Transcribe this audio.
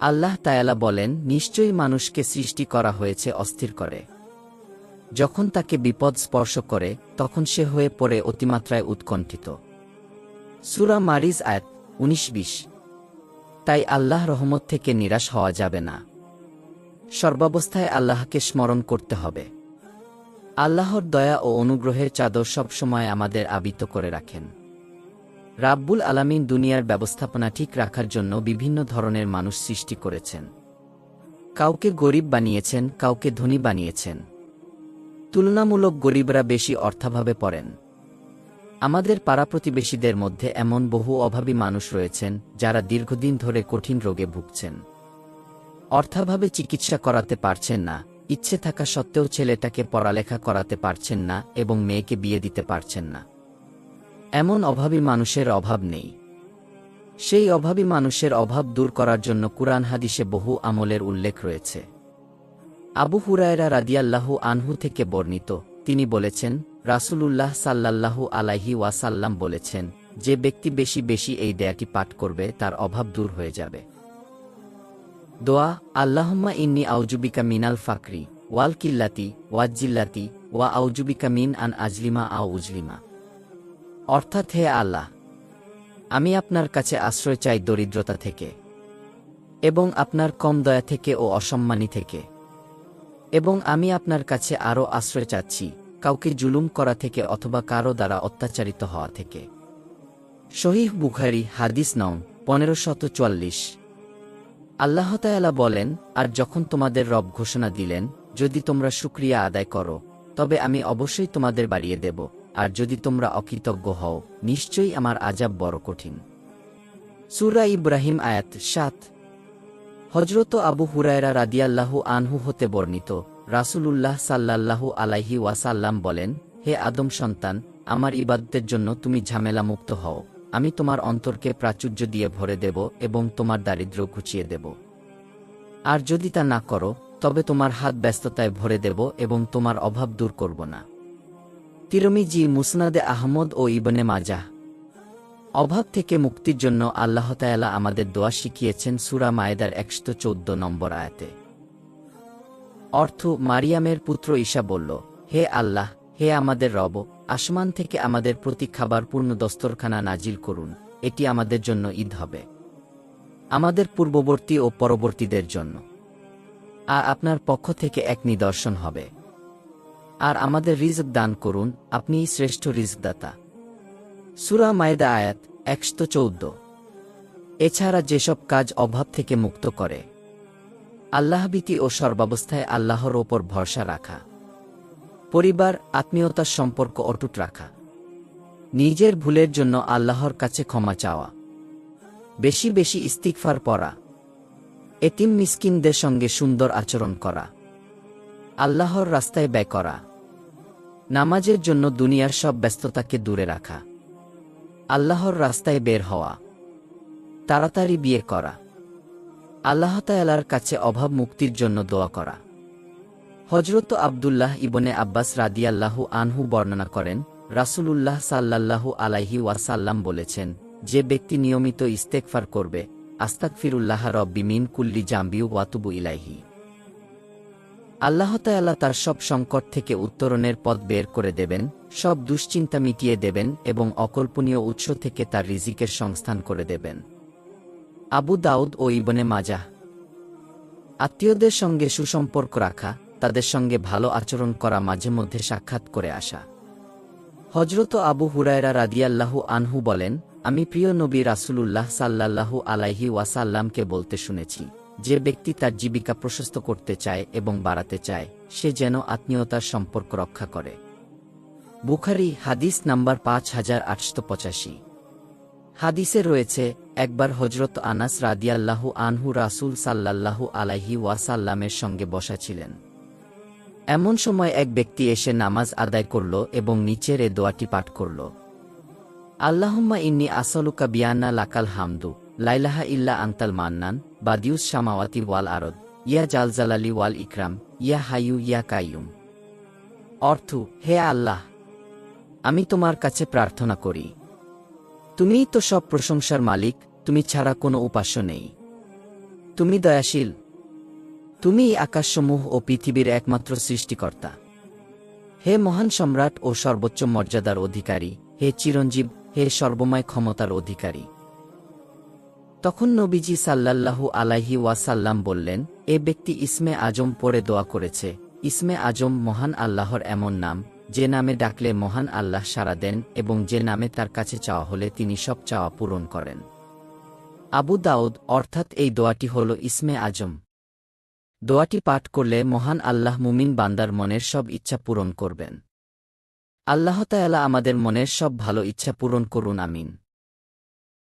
আল্লাহ তায়ালা বলেন, নিশ্চয়ই মানুষকে সৃষ্টি করা হয়েছে অস্থির করে। যখন তাকে বিপদ স্পর্শ করে, তখন সে হয়ে পড়ে অতিমাত্রায় উৎকণ্ঠিত। সুরা মারিজ আয়াত উনিশ বিশ। তাই আল্লাহ রহমত থেকে নিরাশ হওয়া যাবে না। সর্বাবস্থায় আল্লাহকে স্মরণ করতে হবে। আল্লাহর দয়া ও অনুগ্রহের চাদর সবসময় আমাদের আবিত করে রাখেন। রাব্বুল আলামিন দুনিয়ার ব্যবস্থাপনা ঠিক রাখার জন্য বিভিন্ন ধরনের মানুষ সৃষ্টি করেছেন। কাউকে গরিব বানিয়েছেন, কাউকে ধনী বানিয়েছেন। তুলনামূলক গরিবরা বেশি অর্থাভাবে পড়েন। আমাদের পাড়া প্রতিবেশীদের মধ্যে এমন বহু অভাবী মানুষ রয়েছেন, যারা দীর্ঘদিন ধরে কঠিন রোগে ভুগছেন। অর্থাভাবে চিকিৎসা করাতে পারছেন না, ইচ্ছে থাকা সত্ত্বেও ছেলেটাকে পড়ালেখা করাতে পারছেন না এবং মেয়েকে বিয়ে দিতে পারছেন না। এমন অভাবী মানুষের অভাব নেই। সেই অভাবী মানুষের অভাব দূর করার জন্য কুরআন হাদিসে বহু আমলের উল্লেখ রয়েছে। আবু হুরায়রা রাদিয়াল্লাহু আনহু থেকে বর্ণিত, তিনি বলেছেন, রাসূলুল্লাহ সাল্লাল্লাহু আলাইহি ওয়াসাল্লাম বলেছেন, যে ব্যক্তি বেশি বেশি এই দেয়াটি পাঠ করবে, তার অভাব দূর হয়ে যাবে। দোয়া, আল্লাহম্মা ইন্নি আউজুবিকা মিনাল ফাকরি, ওয়াল কিল্লাতি, ওয়াজ্জিল্লাতি, ওয়া আউজুবিকা মিন আন আজলিমা আও উজলিমা। অর্থাৎ হে আল্লাহ, আমি আপনার কাছে আশ্রয় চাই দরিদ্রতা থেকে এবং আপনার কম দয়া থেকে ও অসম্মানী থেকে এবং আমি আপনার কাছে আরও আশ্রয় চাচ্ছি কাউকে জুলুম করা থেকে অথবা কারও দ্বারা অত্যাচারিত হওয়া থেকে। শহীহ বুখারি, হাদিস নং পনেরো শত চুয়াল্লিশ আল্লাহতায়ালা বলেন, আর যখন তোমাদের রব ঘোষণা দিলেন, যদি তোমরা শুক্রিয়া আদায় করো, তবে আমি অবশ্যই তোমাদের বাড়িয়ে দেব। আর যদি তোমরা অকৃতজ্ঞ হও, নিশ্চয়ই আমার আজাব বড় কঠিন। সুরা ইব্রাহিম আয়াত সাত। হজরত আবু হুরায়রা রাদিয়াল্লাহু আনহু হতে বর্ণিত, রাসূলুল্লাহ সাল্লাল্লাহু আলাইহি ওয়াসাল্লাম বলেন, হে আদম সন্তান, আমার ইবাদতের জন্য তুমি ঝামেলা মুক্ত হও। আমি তোমার অন্তরকে প্রাচুর্য দিয়ে ভরে দেব এবং তোমার দারিদ্র্য ঘুচিয়ে দেব। আর যদি তা না করো, তবে তোমার হাত ব্যস্ততায় ভরে দেব এবং তোমার অভাব দূর করব না। তিরমিজি মুসনাদে আহমদ ও ইবনে মাজাহ অভাব থেকে মুক্তির জন্য আল্লাহ তায়ালা আমাদের দোয়া শিখিয়েছেন সুরা মায়েদার একশো চৌদ্দ নম্বর আয়াতে। অর্থ, মারিয়ামের পুত্র ঈশা বলল, হে আল্লাহ, হে আমাদের রব, আসমান থেকে আমাদের প্রতি খাবার পূর্ণ দস্তরখানা নাজিল করুন, এটি আমাদের জন্য ঈদ হবে। আমাদের পূর্ববর্তী ও পরবর্তীদের জন্য। আর আপনার পক্ষ থেকে এক নিদর্শন হবে। আর আমাদের রিজক দান করুন আপনিই শ্রেষ্ঠ রিজকদাতা। সুরা মায়দা আয়াত একশো চৌদ্দ। এছাড়া যেসব কাজ অভাব থেকে মুক্ত করে আল্লাহবীতি ও সর্বাবস্থায় আল্লাহর ওপর ভরসা রাখা। পরিবার, আত্মীয়তার সম্পর্ক অটুট রাখা। নিজের ভুলের জন্য আল্লাহর কাছে ক্ষমা চাওয়া। বেশি বেশি ইস্তিকফার পড়া। এতিম মিসকিনদের সঙ্গে সুন্দর আচরণ করা। আল্লাহর রাস্তায় ব্যয় করা। নামাজের জন্য দুনিয়ার সব ব্যস্ততাকে দূরে রাখা। আল্লাহর রাস্তায় বের হওয়া। তাড়াতাড়ি বিয়ে করা। আল্লাহ তায়ালার কাছে অভাব মুক্তির জন্য দোয়া করা। হজরত আবদুল্লাহ ইবনে আব্বাস রাদিয়াল্লাহু আনহু বর্ণনা করেন, রাসূলুল্লাহ সাল্লাল্লাহু আলাইহি ওয়াসাল্লাম বলেছেন, যে ব্যক্তি নিয়মিত ইস্তেকফার করবে আস্তাকফিরুল্লাহ রব্বি মিন কুল্লি জাম্বিউ ওয়াতুবু ইলাইহি। আল্লাহ তায়াল্লাহ তার সব সংকট থেকে উত্তরণের পথ বের করে দেবেন, সব দুশ্চিন্তা মিটিয়ে দেবেন এবং অকল্পনীয় উৎস থেকে তার রিজিকের সংস্থান করে দেবেন। আবু দাউদ ও ইবনে মাজাহ। আত্মীয়দের সঙ্গে সুসম্পর্ক রাখা, তাদের সঙ্গে ভালো আচরণ করা, মাঝে মধ্যে সাক্ষাৎ করে আসা। হজরত আবু হুরায়রা রাদিয়াল্লাহু আনহু বলেন, আমি প্রিয় নবী রাসূলুল্লাহ সাল্লাল্লাহু আলাইহি ওয়াসাল্লামকে বলতে শুনেছি। যে ব্যক্তি তার জীবিকা প্রশস্ত করতে চায় এবং বাড়াতে চায়, সে যেন আত্মীয়তার সম্পর্ক রক্ষা করে। বুখারি, হাদিস নাম্বার পাঁচ হাজার আটশো পঁচাশি। হাদিসে রয়েছে, একবার হজরত আনাস রাদিয়াল্লাহু আনহু রাসূল সাল্লাল্লাহু আলাইহি ওয়াসাল্লামের সঙ্গে বসা ছিলেন। এমন সময় এক ব্যক্তি এসে নামাজ আদায় করল এবং নিচের এ দোয়াটি পাঠ করল। আল্লাহুম্মা ইন্নি আসলুকা বিয়ান্না লাকাল হামদু। লাইলাহা ইল্লা আন্তাল মান্নান বাদিউস শামাওয়াতি ওয়াল আরদ ইয়া জালজালালি ওয়াল ইকরাম ইয়া হাইয়ু ইয়া কাইয়ুম অর্থ হে আল্লাহ, আমি তোমার কাছে প্রার্থনা করি। তুমিই তো সব প্রশংসার মালিক, তুমি ছাড়া কোনো উপাস্য নেই। তুমি দয়াশীল, তুমিই আকাশসমূহ ও পৃথিবীর একমাত্র সৃষ্টিকর্তা। হে মহান সম্রাট ও সর্বোচ্চ মর্যাদার অধিকারী, হে চিরঞ্জীব, হে সর্বময় ক্ষমতার অধিকারী। তখন নবীজি সাল্লাল্লাহু আলাইহি ওয়াসাল্লাম বললেন, এ ব্যক্তি ইসমে আজম পড়ে দোয়া করেছে। ইসমে আজম মহান আল্লাহর এমন নাম, যে নামে ডাকলে মহান আল্লাহ সাড়া দেন এবং যে নামে তার কাছে চাওয়া হলে তিনি সব চাওয়া পূরণ করেন। আবু দাউদ, অর্থাৎ এই দোয়াটি হল ইসমে আজম। দোয়াটি পাঠ করলে মহান আল্লাহ মুমিন বান্দার মনের সব ইচ্ছা পূরণ করবেন। আল্লাহ তায়ালা আমাদের মনের সব ভালো ইচ্ছা পূরণ করুন, আমিন।